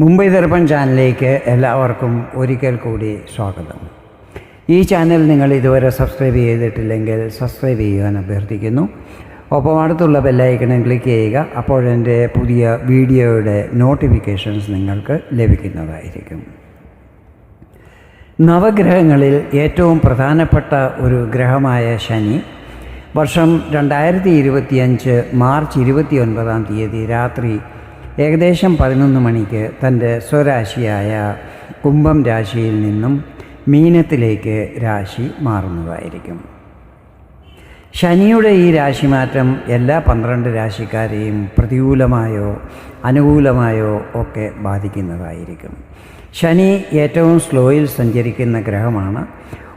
മുംബൈ ദർപ്പൺ ചാനലിലേക്ക് എല്ലാവർക്കും ഒരിക്കൽ കൂടി സ്വാഗതം. ഈ ചാനൽ നിങ്ങൾ ഇതുവരെ സബ്സ്ക്രൈബ് ചെയ്തിട്ടില്ലെങ്കിൽ സബ്സ്ക്രൈബ് ചെയ്യുവാൻ അഭ്യർത്ഥിക്കുന്നു. ഒപ്പം അടുത്തുള്ള ബെല്ലൈക്കണം ക്ലിക്ക് ചെയ്യുക അപ്പോൾ എന്റെ പുതിയ വീഡിയോയുടെ നോട്ടിഫിക്കേഷൻസ് നിങ്ങൾക്ക് ലഭിക്കുന്നതായിരിക്കും. നവഗ്രഹങ്ങളിൽ ഏറ്റവും പ്രധാനപ്പെട്ട ഒരു ഗ്രഹമായ ശനി വർഷം രണ്ടായിരത്തി ഇരുപത്തിയഞ്ച് മാർച്ച് ഇരുപത്തി ഒൻപതാം തീയതി രാത്രി ഏകദേശം പതിനൊന്ന് മണിക്ക് തന്റെ സ്വരാശിയായ കുംഭം രാശിയിൽ നിന്നും മീനത്തിലേക്ക് രാശി മാറുന്നതായിരിക്കും. ശനിയുടെ ഈ രാശിമാറ്റം എല്ലാ പന്ത്രണ്ട് രാശിക്കാരെയും പ്രതികൂലമായോ അനുകൂലമായോ ഒക്കെ ബാധിക്കുന്നതായിരിക്കും. ശനി ഏറ്റവും സ്ലോയിൽ സഞ്ചരിക്കുന്ന ഗ്രഹമാണ്.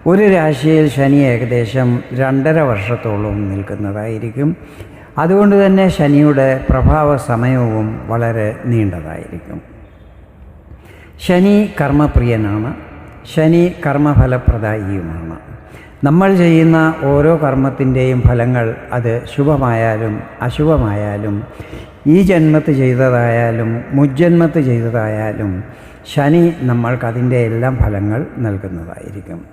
ഒരു രാശിയിൽ ശനി ഏകദേശം രണ്ടര വർഷത്തോളം നിൽക്കുന്നതായിരിക്കും. അതുകൊണ്ട് തന്നെ ശനിയുടെ പ്രഭാവ സമയവും വളരെ നീണ്ടതായിരിക്കും. ശനി കർമ്മപ്രിയനാണ്. ശനി കർമ്മഫലപ്രദായിയുമാണ്. നമ്മൾ ചെയ്യുന്ന ഓരോ കർമ്മത്തിന്റെയും ഫലങ്ങൾ അത് ശുഭമായാലും അശുഭമായാലും ഈ ജന്മത്ത് ചെയ്തതായാലും മുജ്ജന്മത്ത് ചെയ്തതായാലും ശനി നമ്മൾക്ക് അതിന്റെ എല്ലാം ഫലങ്ങൾ നൽകുന്നതായിരിക്കും.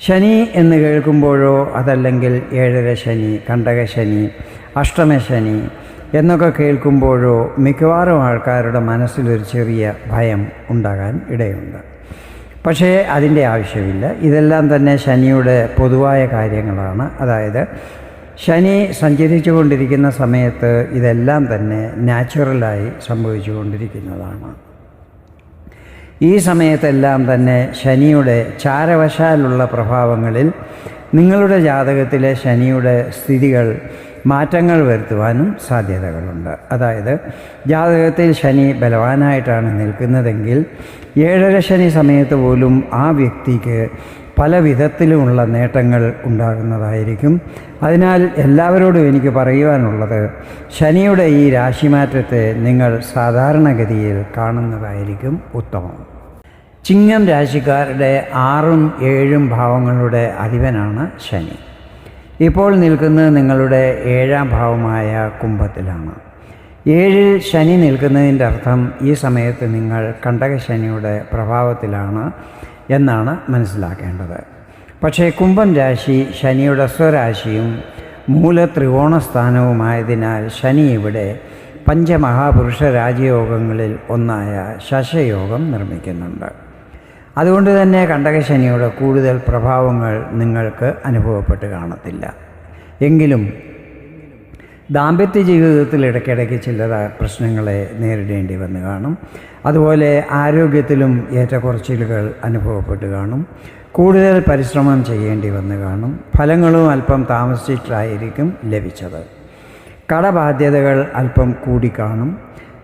ശനി എന്ന് കേൾക്കുമ്പോഴോ അതല്ലെങ്കിൽ ഏഴര ശനി കണ്ടകശനി അഷ്ടമശനി എന്നൊക്കെ കേൾക്കുമ്പോഴോ മിക്കവാറും ആൾക്കാരുടെ മനസ്സിലൊരു ചെറിയ ഭയം ഉണ്ടാകാൻ ഇടയുണ്ട്. പക്ഷേ അതിന്റെ ആവശ്യമില്ല. ഇതെല്ലാം തന്നെ ശനിയുടെ പൊതുവായ കാര്യങ്ങളാണ്. അതായത് ശനി സഞ്ചരിച്ചു കൊണ്ടിരിക്കുന്ന സമയത്ത് ഇതെല്ലാം തന്നെ നാച്ചുറലായി സംഭവിച്ചു കൊണ്ടിരിക്കുന്നതാണ് ഈ സമയത്തെല്ലാം തന്നെ ശനിയുടെ ചാരവശാലുള്ള പ്രഭാവങ്ങളിൽ നിങ്ങളുടെ ജാതകത്തിലെ ശനിയുടെ സ്ഥിതികൾ മാറ്റങ്ങൾ വരുത്തുവാനും സാധ്യതകളുണ്ട്. അതായത് ജാതകത്തിൽ ശനി ബലവാനായിട്ടാണ് നിൽക്കുന്നതെങ്കിൽ ഏഴര ശനി സമയത്ത് പോലും ആ വ്യക്തിക്ക് പല വിധത്തിലുമുള്ള നേട്ടങ്ങൾ ഉണ്ടാകുന്നതായിരിക്കും. അതിനാൽ എല്ലാവരോടും എനിക്ക് പറയുവാനുള്ളത് ശനിയുടെ ഈ രാശിമാറ്റത്തെ നിങ്ങൾ സാധാരണഗതിയിൽ കാണുന്നതായിരിക്കും ഉത്തമം. ചിങ്ങം രാശിക്കാരുടെ ആറും ഏഴും ഭാവങ്ങളുടെ അധിപനാണ് ശനി. ഇപ്പോൾ നിൽക്കുന്നത് നിങ്ങളുടെ ഏഴാം ഭാവമായ കുംഭത്തിലാണ്. ഏഴിൽ ശനി നിൽക്കുന്നതിന്റെ അർത്ഥം ഈ സമയത്ത് നിങ്ങൾ കണ്ടകശനിയുടെ പ്രഭാവത്തിലാണ് എന്നാണ് മനസ്സിലാക്കേണ്ടത്. പക്ഷേ കുംഭം രാശി ശനിയുടെ സ്വരാശിയും മൂല ത്രികോണസ്ഥാനവുമായതിനാൽ ശനി ഇവിടെ പഞ്ചമഹാപുരുഷ രാജയോഗങ്ങളിൽ ഒന്നായ ശശയോഗം നിർമ്മിക്കുന്നുണ്ട്. അതുകൊണ്ട് തന്നെ കണ്ടകശനിയുടെ കൂടുതൽ പ്രഭാവങ്ങൾ നിങ്ങൾക്ക് അനുഭവപ്പെട്ട് കാണത്തില്ല. എങ്കിലും ദാമ്പത്യ ജീവിതത്തിൽ ഇടയ്ക്കിടയ്ക്ക് ചില പ്രശ്നങ്ങളെ നേരിടേണ്ടി വന്ന് കാണും. അതുപോലെ ആരോഗ്യത്തിലും ഏറ്റക്കുറച്ചിലുകൾ അനുഭവപ്പെട്ട് കാണും. കൂടുതൽ പരിശ്രമം ചെയ്യേണ്ടി വന്ന് കാണും. ഫലങ്ങളും അല്പം താമസിച്ചിട്ടായിരിക്കും ലഭിച്ചത്. കടബാധ്യതകൾ അല്പം കൂടിക്കാണും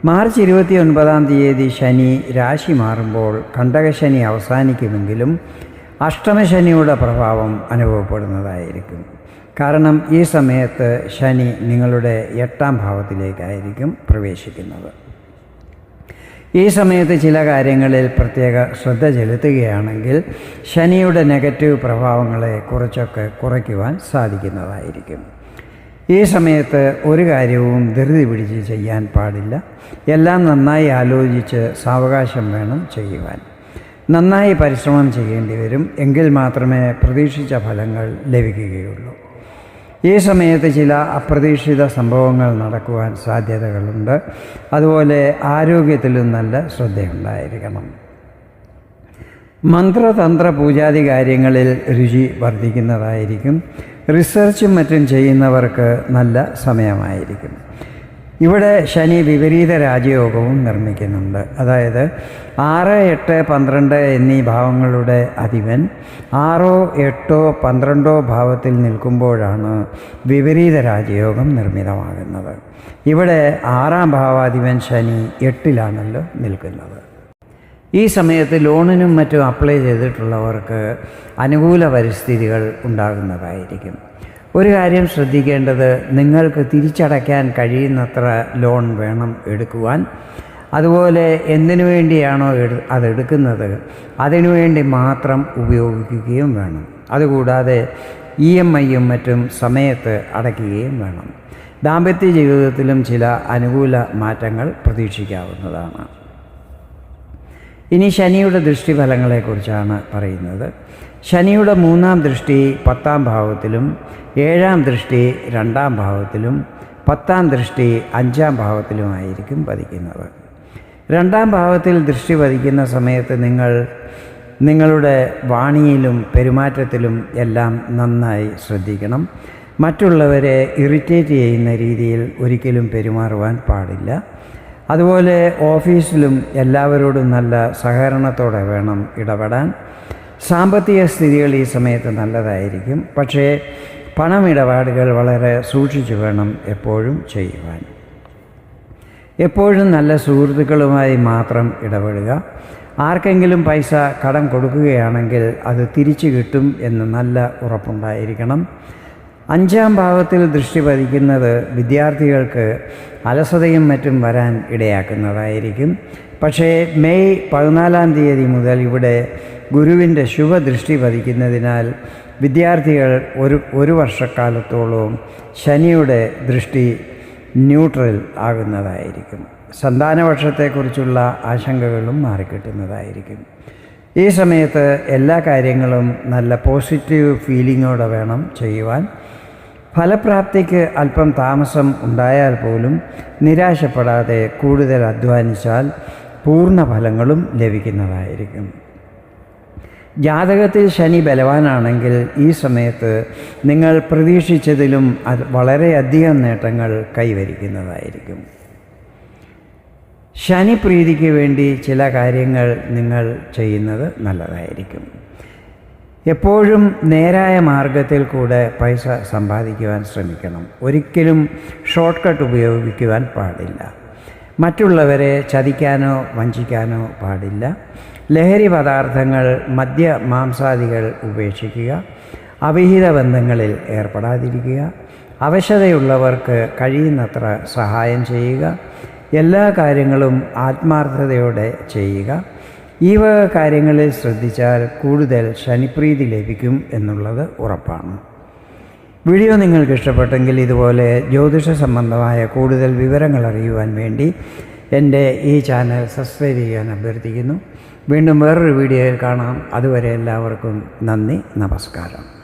മാർച്ച് ഇരുപത്തി ഒൻപതാം തീയതി ശനി രാശി മാറുമ്പോൾ കണ്ടകശനി അവസാനിക്കുമെങ്കിലും അഷ്ടമശനിയുടെ പ്രഭാവം അനുഭവപ്പെടുന്നതായിരിക്കും. കാരണം ഈ സമയത്ത് ശനി നിങ്ങളുടെ എട്ടാം ഭാവത്തിലേക്കായിരിക്കും പ്രവേശിക്കുന്നത്. ഈ സമയത്ത് ചില കാര്യങ്ങളിൽ പ്രത്യേക ശ്രദ്ധ ചെലുത്തുകയാണെങ്കിൽ ശനിയുടെ നെഗറ്റീവ് പ്രഭാവങ്ങളെ കുറച്ചൊക്കെ കുറയ്ക്കുവാൻ സാധിക്കുന്നതായിരിക്കും. ഈ സമയത്ത് ഒരു കാര്യവും ധൃതി പിടിച്ച് ചെയ്യാൻ പാടില്ല. എല്ലാം നന്നായി ആലോചിച്ച് സാവകാശം വേണം ചെയ്യുവാൻ. നന്നായി പരിശ്രമം ചെയ്യേണ്ടി വരും. എങ്കിൽ മാത്രമേ പ്രതീക്ഷിച്ച ഫലങ്ങൾ ലഭിക്കുകയുള്ളൂ. ഈ സമയത്ത് ചില അപ്രതീക്ഷിത സംഭവങ്ങൾ നടക്കുവാൻ സാധ്യതകളുണ്ട്. അതുപോലെ ആരോഗ്യത്തിലും നല്ല ശ്രദ്ധയുണ്ടായിരിക്കണം. മന്ത്രതന്ത്ര പൂജാതി കാര്യങ്ങളിൽ രുചി വർദ്ധിക്കുന്നതായിരിക്കും. റിസർച്ചും മറ്റും ചെയ്യുന്നവർക്ക് നല്ല സമയമായിരിക്കും. ഇവിടെ ശനി വിപരീത രാജയോഗവും നിർമ്മിക്കുന്നുണ്ട്. അതായത് ആറ് എട്ട് പന്ത്രണ്ട് എന്നീ ഭാവങ്ങളുടെ അധിപൻ ആറോ എട്ടോ പന്ത്രണ്ടോ ഭാവത്തിൽ നിൽക്കുമ്പോഴാണ് വിപരീത രാജയോഗം നിർമ്മിതമാകുന്നത്. ഇവിടെ ആറാം ഭാവാധിപൻ ശനി എട്ടിലാണല്ലോ നിൽക്കുന്നത്. ഈ സമയത്ത് ലോണിനും മറ്റും അപ്ലൈ ചെയ്തിട്ടുള്ളവർക്ക് അനുകൂല പരിസ്ഥിതികൾ ഉണ്ടാകുന്നതായിരിക്കും. ഒരു കാര്യം ശ്രദ്ധിക്കേണ്ടത് നിങ്ങൾക്ക് തിരിച്ചടയ്ക്കാൻ കഴിയുന്നത്ര ലോൺ വേണം എടുക്കുവാൻ. അതുപോലെ എന്തിനു വേണ്ടിയാണോ എടു അതെടുക്കുന്നത് അതിനുവേണ്ടി മാത്രം ഉപയോഗിക്കുകയും വേണം. അതുകൂടാതെ ഇ എം ഐയും മറ്റും സമയത്ത് അടയ്ക്കുകയും വേണം. ദാമ്പത്യ ജീവിതത്തിലും ചില അനുകൂല മാറ്റങ്ങൾ പ്രതീക്ഷിക്കാവുന്നതാണ്. ഇനി ശനിയുടെ ദൃഷ്ടിഫലങ്ങളെക്കുറിച്ചാണ് പറയുന്നത്. ശനിയുടെ മൂന്നാം ദൃഷ്ടി പത്താം ഭാവത്തിലും ഏഴാം ദൃഷ്ടി രണ്ടാം ഭാവത്തിലും പത്താം ദൃഷ്ടി അഞ്ചാം ഭാവത്തിലുമായിരിക്കും പതിക്കുന്നത്. രണ്ടാം ഭാവത്തിൽ ദൃഷ്ടി പതിക്കുന്ന സമയത്ത് നിങ്ങൾ നിങ്ങളുടെ വാണിയിലും പെരുമാറ്റത്തിലും എല്ലാം നന്നായി ശ്രദ്ധിക്കണം. മറ്റുള്ളവരെ ഇറിറ്റേറ്റ് ചെയ്യുന്ന രീതിയിൽ ഒരിക്കലും പെരുമാറുവാൻ പാടില്ല. അതുപോലെ ഓഫീസിലും എല്ലാവരോടും നല്ല സഹകരണത്തോടെ വേണം ഇടപെടാൻ. സാമ്പത്തിക സ്ഥിതികൾ ഈ സമയത്ത് നല്ലതായിരിക്കും. പക്ഷേ പണമിടപാടുകൾ വളരെ സൂക്ഷിച്ചു വേണം എപ്പോഴും ചെയ്യുവാൻ. എപ്പോഴും നല്ല സുഹൃത്തുക്കളുമായി മാത്രം ഇടപെടുക. ആർക്കെങ്കിലും പൈസ കടം കൊടുക്കുകയാണെങ്കിൽ അത് തിരിച്ചു കിട്ടും എന്ന് നല്ല ഉറപ്പുണ്ടായിരിക്കണം. അഞ്ചാം ഭാവത്തിൽ ദൃഷ്ടി പതിക്കുന്നത് വിദ്യാർത്ഥികൾക്ക് അലസതയും മറ്റും വരാൻ ഇടയാക്കുന്നതായിരിക്കും. പക്ഷേ മെയ് പതിനാലാം തീയതി മുതൽ ഇവിടെ ഗുരുവിന്റെ ശുഭദൃഷ്ടി പതിക്കുന്നതിനാൽ വിദ്യാർത്ഥികൾ ഒരു ഒരു വർഷക്കാലത്തോളവും ശനിയുടെ ദൃഷ്ടി ന്യൂട്രൽ ആകുന്നതായിരിക്കും. സന്താനവർഷത്തെക്കുറിച്ചുള്ള ആശങ്കകളും മാറിക്കിട്ടുന്നതായിരിക്കും. ഈ സമയത്ത് എല്ലാ കാര്യങ്ങളും നല്ല പോസിറ്റീവ് ഫീലിങ്ങോടെ വേണം ചെയ്യുവാൻ. ഫലപ്രാപ്തിക്ക് അല്പം താമസം ഉണ്ടായാൽ പോലും നിരാശപ്പെടാതെ കൂടുതൽ അധ്വാനിച്ചാൽ പൂർണ ഫലങ്ങളും ലഭിക്കുന്നതായിരിക്കും. ജാതകത്തിൽ ശനി ബലവാനാണെങ്കിൽ ഈ സമയത്ത് നിങ്ങൾ പ്രതീക്ഷിച്ചതിലും അത് വളരെയധികം നേട്ടങ്ങൾ കൈവരിക്കുന്നതായിരിക്കും. ശനിപ്രീതിക്ക് വേണ്ടി ചില കാര്യങ്ങൾ നിങ്ങൾ ചെയ്യുന്നത് നല്ലതായിരിക്കും. എപ്പോഴും നേരായ മാർഗത്തിൽ കൂടെ പൈസ സമ്പാദിക്കുവാൻ ശ്രമിക്കണം. ഒരിക്കലും ഷോർട്ട് കട്ട് ഉപയോഗിക്കുവാൻ പാടില്ല. മറ്റുള്ളവരെ ചതിക്കാനോ വഞ്ചിക്കാനോ പാടില്ല. ലഹരി പദാർത്ഥങ്ങൾ മദ്യ മാംസാദികൾ ഉപേക്ഷിക്കുക. അവിഹിത ബന്ധങ്ങളിൽ ഏർപ്പെടാതിരിക്കുക. അവശതയുള്ളവർക്ക് കഴിയുന്നത്ര സഹായം ചെയ്യുക. എല്ലാ കാര്യങ്ങളും ആത്മാർത്ഥതയോടെ ചെയ്യുക. ഈ വക കാര്യങ്ങളിൽ ശ്രദ്ധിച്ചാൽ കൂടുതൽ ശനിപ്രീതി ലഭിക്കും എന്നുള്ളത് ഉറപ്പാണ്. വീഡിയോ നിങ്ങൾക്ക് ഇഷ്ടപ്പെട്ടെങ്കിൽ ഇതുപോലെ ജ്യോതിഷ സംബന്ധമായ കൂടുതൽ വിവരങ്ങൾ അറിയുവാൻ വേണ്ടി എന്റെ ഈ ചാനൽ സബ്സ്ക്രൈബ് ചെയ്യാൻ അഭ്യർത്ഥിക്കുന്നു. വീണ്ടും വേറൊരു വീഡിയോയിൽ കാണാം. അതുവരെ എല്ലാവർക്കും നന്ദി നമസ്കാരം.